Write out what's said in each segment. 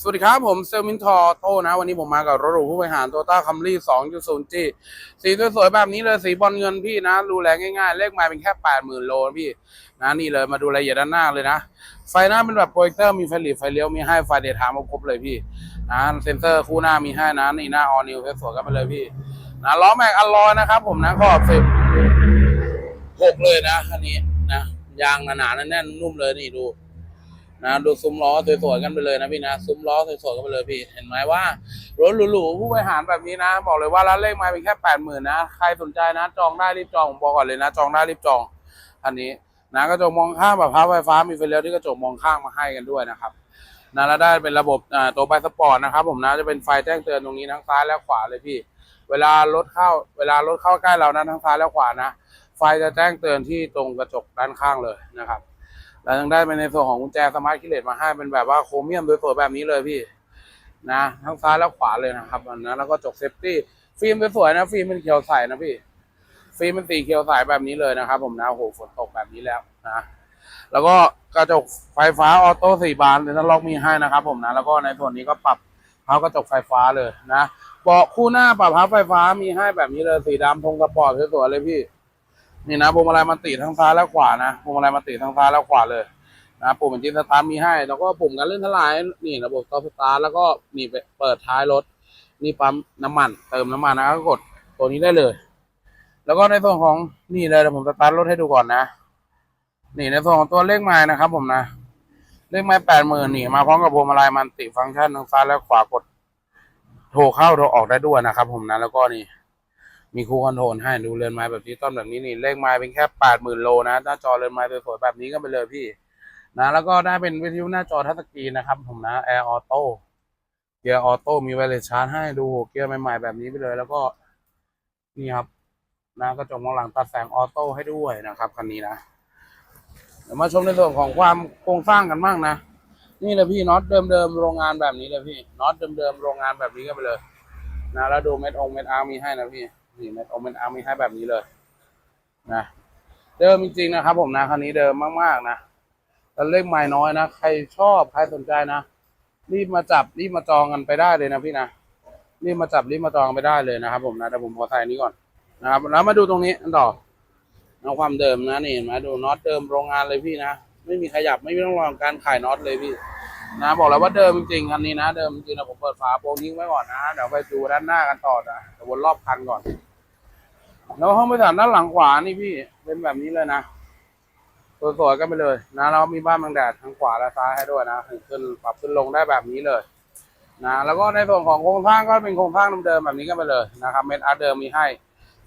สวัสดีครับ ผมเซลมินทอโต้นะ วันนี้ผมมากับรถหรูผู้บริหารโตต้าคัมรี่2.0 G สีสวยๆแบบนี้เลยสีบอลเงินพี่นะ ดูแลง่ายๆ เลขไมาเป็นแค่80,000โลนะพี่ นะนี่เลยมาดูรายละเอียดด้านหน้าเลยนะ ไฟหน้าเป็นแบบโปรเจคเตอร์มีไฟหลีไฟเลี้ยว มีให้ไฟเดทามครบเลยพี่นะเซนเซอร์คู่หน้ามีให้นะนี่หน้าออนิวสวยๆกันไปเลยพี่นะล้อแม็กอลลอยนะครับ ผมนะขอบสิบหกเลยนะคันนี้นะยางหนาๆแน่นๆนุ่มเลยนี่ดู นะดูซุ้มล้อสวยๆกันไปเลยนะพี่นะซุ้มล้อสวยๆกันไปเลยพี่ เห็นไหมว่ารถหรูๆผู้บริหารแบบนี้นะ บอกเลยว่าร้านเลขมาเป็นแค่แปดหมื่นนะใครสนใจนะ จองได้รีบจองผมบอกก่อนเลยนะจองได้รีบจองอันนี้นะกระจกมองข้างแบบพับไฟฟ้ามีไฟเลี้ยวที่กระจกมองข้างมาให้กันด้วยนะครับนะแล้วได้เป็นระบบอ่าตัวไบสปอร์ตนะครับ ผมนะจะเป็นไฟแจ้งเตือนตรงนี้ทั้งซ้ายและขวาเลยพี่ เวลารถเข้า เวลารถเข้าใกล้เรานะทั้งซ้ายและขวานะ ไฟจะแจ้งเตือนที่ตรงกระจกด้านข้างเลยนะครับ แล้วยังได้เป็นในส่วนของกุญแจสมาร์ทคิเลตมาให้เป็นแบบว่าโครเมียมสวยๆแบบนี้เลยพี่นะทั้งซ้ายและขวาเลยนะครับอันนะแล้วก็จกเซฟตี้ฟิล์มสวยๆนะฟิล์มเป็นเขียวใสนะพี่ฟิล์มเป็นสีเขียวใสแบบนี้เลยนะครับ ผมนะโอ้โหฝนตกแบบนี้แล้วนะแล้วก็กระจกไฟฟ้าออโต้สี่บานเลยนะล็อกมีให้นะครับ ผมนะแล้วก็ในส่วนนี้ก็ปรับเท้ากระจกไฟฟ้าเลยนะเบาะคู่หน้าปรับเท้าไฟฟ้ามีให้แบบนี้เลยสีดำทงสปอร์ตสวยๆเลยพี่ นี่นะพวงมาลัยมันติดทั้งซ้ายและขวานะพวงมาลัยมันติดทั้งซ้ายและขวาเลยนะปุ่มเป็นจินสตาร์มีให้ แล้วก็ปุ่มการเลื่อนทลายนี่ระบบสตอสตาร์แล้วก็นี่เปิดท้ายรถนี่ปั๊มน้ำมัน เติมน้ำมันนะก็กดตัวนี้ได้เลย แล้วก็ในส่วนของนี่เลยเดี๋ยวผมสตาร์ทรถให้ดูก่อนนะ นี่ในส่วนของตัวเลขไม้นะครับ ผมนะเลขไม้แปดหมื่นนี่มาพร้อมกับพวงมาลัยมันติฟังก์ชันทั้งซ้ายและขวากด โทรเข้าโทรออกได้ด้วยนะครับ ผมนะแล้วก็นี่ มีคูคอนโทรลให้ดูเรือนไม้แบบนี้ต้นแบบนี้นี่เลขไม้เป็นแค่แปดหมื่นโลนะหน้าจอเรือนไม้สวยๆแบบนี้ก็ไปเลยพี่ นะแล้วก็ได้เป็นวิทยุหน้าจอทัชสกรีนนะครับผมนะแอร์ออโต้เกียร์ออโต้มีไวเลสชาร์จให้ดูเกียร์ใหม่ๆแบบนี้ไปเลย แล้วก็นี่ครับนะกระจกมองหลังตัดแสงออโต้ให้ด้วยนะครับคันนี้นะเดี๋ยวมาชมในส่วนของความโครงสร้างกันบ้างนะนี่เลยพี่น็อตเดิมๆโรงงานแบบนี้เลยพี่น็อตเดิมๆโรงงานแบบนี้ก็ไปเลย นะแล้วดูเม็ดองเม็ดอาร์มีให้นะพี่ นี่เม็ดองเม็ดอาร์มีให้แบบนี้เลยนะเดิมจริงๆนะครับ ผมนะคันนี้เดิมมากๆนะแล้วเลขไม่น้อยนะใครชอบใครสนใจนะรีบมาจับรีบมาจองกันไปได้เลยนะพี่นะรีบมาจับรีบมาจองไปได้เลยนะครับ ผมนะแต่ผมขอใส่นี้ก่อนนะครับ แล้วมาดูตรงนี้อันต่อเอาความเดิมนะนี่เห็นไหมาดูน็อตเดิมโรงงานเลยพี่นะไม่มีขยับไม่มีต้องรอการขายน็อตเลยพี่นะบอกแล้วว่าเดิมจริงๆคันนี้นะ เดิมจริงนะผมเปิดฝาโปรงทิ้งไว้ก่อนนะเดี๋ยวไปดูด้านหน้ากันต่อนะเดี๋ยววนรอบคันก่อน แล้วห้องโดยสารด้านหลังขวานี่พี่เป็นแบบนี้เลยนะสวยๆกันไปเลยนะแล้วมีบ้านบังแดดทั้งขวาและซ้ายให้ด้วยนะขึ้นปรับขึ้นลงได้แบบนี้เลยนะแล้วก็ในส่วนของโครงสร้างก็เป็นโครงสร้างเดิมๆแบบนี้กันไปเลยนะครับเม็ดอาร์เดิมมีให้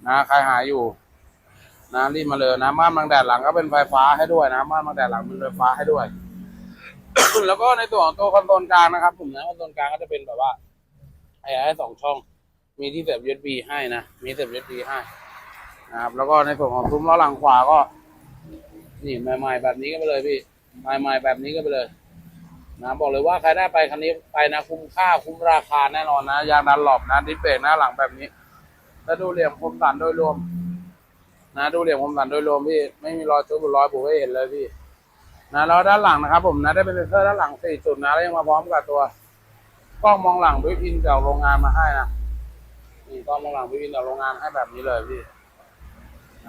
นะใครหาอยู่นะรีบมาเลยนะม่านบังแดดหลังก็เป็นไฟฟ้าให้ด้วยนะม่านบังแดดหลังเป็นไฟฟ้าให้ด้วย แล้วก็ในส่วนของตัวคอนโซลกลางนะครับผมนะคอนโซลกลางก็จะเป็นแบบว่าไอ้ให้สองช่อง มีที่เสียบ USB ให้นะมีเสียบ USB ให้ นะครับ แล้วก็ในส่วนของซุ้มล้อหลังขวาก็ นี่ใหม่ๆแบบนี้ก็ไปเลยพี่ใหม่ๆแบบนี้ก็ไปเลยนะบอกเลยว่าใครได้ไปคันนี้ไปนะคุ้มค่าคุ้มราคาแน่นอนนะยางดันหลบนะดิเบรกหน้าหลังแบบนี้แล้วดูเหลี่ยมคมสันโดยรวม นะ ดูเหลี่ยมคมสันโดยรวมพี่ไม่มีรอยจุบหรือรอยบุบให้เห็นเลยพี่นะแล้วด้านหลังนะครับ ผมนะได้เป็นเซนเซอร์ด้านหลังสี่จุดนะแล้วยังมาพร้อมกับตัวกล้องมองหลังบิวยอินจากโรงงานมาให้นะนี่กล้องมองหลังบิวยอินจากโรงงานให้แบบนี้เลยพี่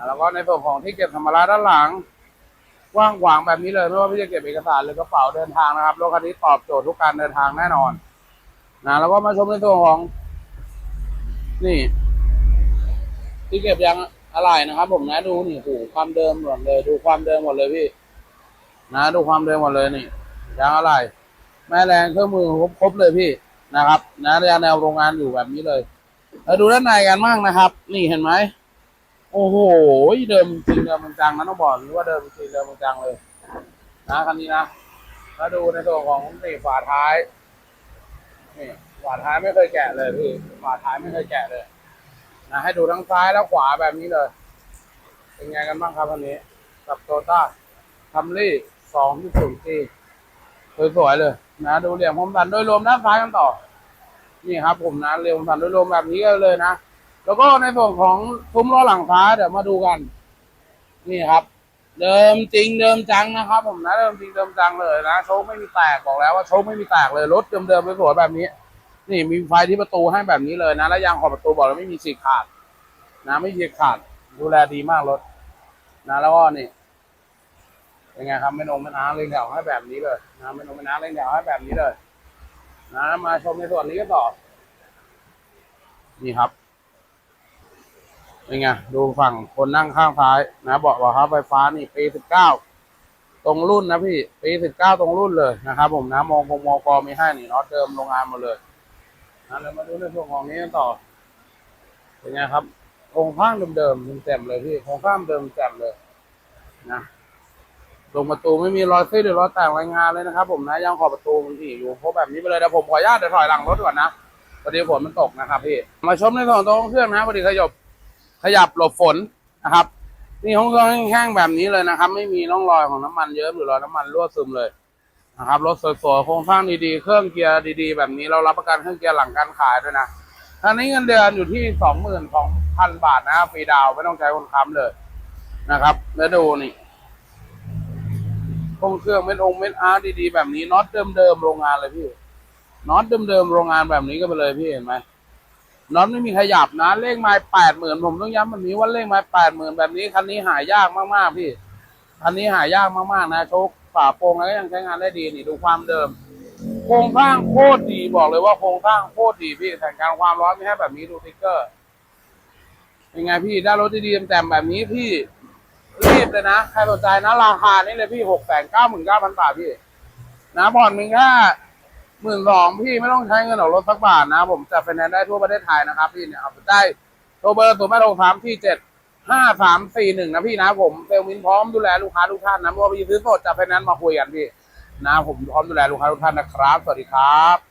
แล้วก็ในส่วนของที่เก็บสัมภาระด้านหลังกว้างขวางแบบนี้เลยไม่ว่าพี่จะเก็บเอกสารหรือกระเป๋าเดินทางนะครับรถคันนี้ตอบโจทย์ทุกการเดินทางแน่นอนนะแล้วก็มาชมในส่วนของ นี่ ที่เก็บยางอะไรนะครับ ผมนะดูนี่โอ้โหความเดิมหมดเลย ดูความเดิมหมดเลยพี่ นะดูความเดิมหมดเลยนี่ยางอะไร แม่แรงเครื่องมือครบครบเลยพี่นะครับ นะยางแนวโรงงานอยู่แบบนี้เลยแล้วดูด้านในกันบ้างนะครับ นี่เห็นไหม โอ้โหเดิมจริงเดิมจังนะต้องบอกหรือว่าเดิมจริงเดิมจังเลย นะคันนี้นะแล้วดูในส่วนของนี่ฝาท้ายนี่ฝาท้ายไม่เคยแกะเลยพี่ฝาท้ายไม่เคยแกะเลยนะให้ดูทั้งซ้ายและขวาแบบนี้เลย เป็นไงกันบ้างครับวันนี้ กับโตต้าคัมรี่สองที่ศูนย์ีสวยๆเลย นะดูเหลี่ยมคมสันโดยรวมด้านซ้ายกันต่อ นี่ครับ ผมนะเหลี่ยมคมสันโดยรวมแบบนี้เลยนะ แล้วก็ในส่วนของซุ้มล้อหลังซ้าเดี๋ยวมาดูกัน นี่ครับ เดิมจริงเดิมจังนะครับ ผมนะเดิมจริงเดิมจังเลยนะโชคไม่มีแตกบอกแล้วว่าโชคไม่มีแตกเลยรถเดิมๆสวยๆแบบนี้ นี่มีไฟที่ประตูให้แบบนี้เลยนะแล้วยางขอบประตูบอกแล้วไม่มีฉีขาด นะไม่ฉีกขาด ดูแลดีมากรถนะแล้วก็นี่เป็นไงครับไม่นงไม่น้ำเล่งแถวให้แบบนี้เลยนะไม่นงไม่น้ำเล่งแถวให้แบบนี้เลย นะมาชมในส่วนนี้กันต่อนี่ครับ เป็นไงดูฝั่งคนนั่งข้างซ้ายนะบอกว่าครับไฟฟ้านี่ปีสิบเก้าตรงรุ่นนะพี่ปีสิบเก้าตรงรุ่นเลยนะครับ ผมนะมองคงมองกอมีให้นี่น็อตเดิมโรงงานหมดเลยนะเรามาดูในส่วนของนี้กันต่อ เป็นไงครับโครงสร้างเดิมๆเต็มเลยพี่โครงสร้างเดิมเต็มเลยนะตรงประตูไม่มีรอยซีดหรือรอยแตกรายงานเลยนะครับ ผมนะยังขอบประตูมันที่อยู่เพราะแบบนี้ไปเลยเดี๋ยวผมขออนุญาตเดี๋ยวถอยหลังรถก่อนนะพอดีฝนมันตกนะครับพี่มาชมในส่วนของเครื่องนะพอดีขยบ ขยับหลบฝนนะครับ นี่ห้องเครื่องแห้งๆแบบนี้เลยนะครับ ไม่มีร่องรอยของน้ำมันเยิ้มหรือรอยน้ำมันรั่วซึมเลยนะครับรถสวยๆโครงสร้างดีๆ เครื่องเกียร์ดีๆ แบบนี้เรารับประกันเครื่องเกียร์หลังการขายด้วยนะอันนี้เงินเดือนอยู่ที่สองหมื่นสองพันบาทนะครับฟรีดาวไม่ต้องใช้คนค้ำเลยนะครับ แล้วดูนี่โครงเครื่องเม็ดองเม็ดอาร์ดีๆ แบบนี้น็อตเดิมๆโรงงานเลยพี่น็อตเดิมๆโรงงานแบบนี้ก็ไปเลยพี่เห็นไหม น็อตไม่มีขยับนะ เลขไม้แปดหมื่นผมต้องย้ำแบบนี้ว่าเลขไม้แปดหมื่นแบบนี้คันนี้หายากมากๆพี่ คันนี้หายากมากๆนะโชคฝาโปรงแล้วก็ยังใช้งานได้ดีนี่ดูความเดิม โครงสร้างโคตรดีบอกเลยว่าโครงสร้างโคตรดีพี่แข่งการความร้อนไม่ให้แบบนี้ดูติ๊กเกอร์เป็นไงพี่ได้รถดีๆแต่แบบนี้พี่รีบเลยนะใครสนใจนะราคานี่เลยพี่หกแสนเก้าหมื่นเก้าพันบาทพี่ นะผ่อนมึงแค่ หมื่นสองพี่ไม่ต้องใช้เงินออกรถสักบาทนะ ผมจะเป็นแนนซ์ได้ทั่วประเทศไทยนะครับ พี่เนี่ยเอาไปได้โทรเบอร์ตัวแม่โทรสามที่เจ็ดห้าสามสี่หนึ่งนะพี่นะผมเซลลมินพร้อมดูแลลูกค้าทุกท่านนะไม่ว่าพี่ซื้อสดจะเป็นแนนซ์มาคุยกันพี่นะผมพร้อมดูแลลูกค้าทุกท่านนะครับ สวัสดีครับ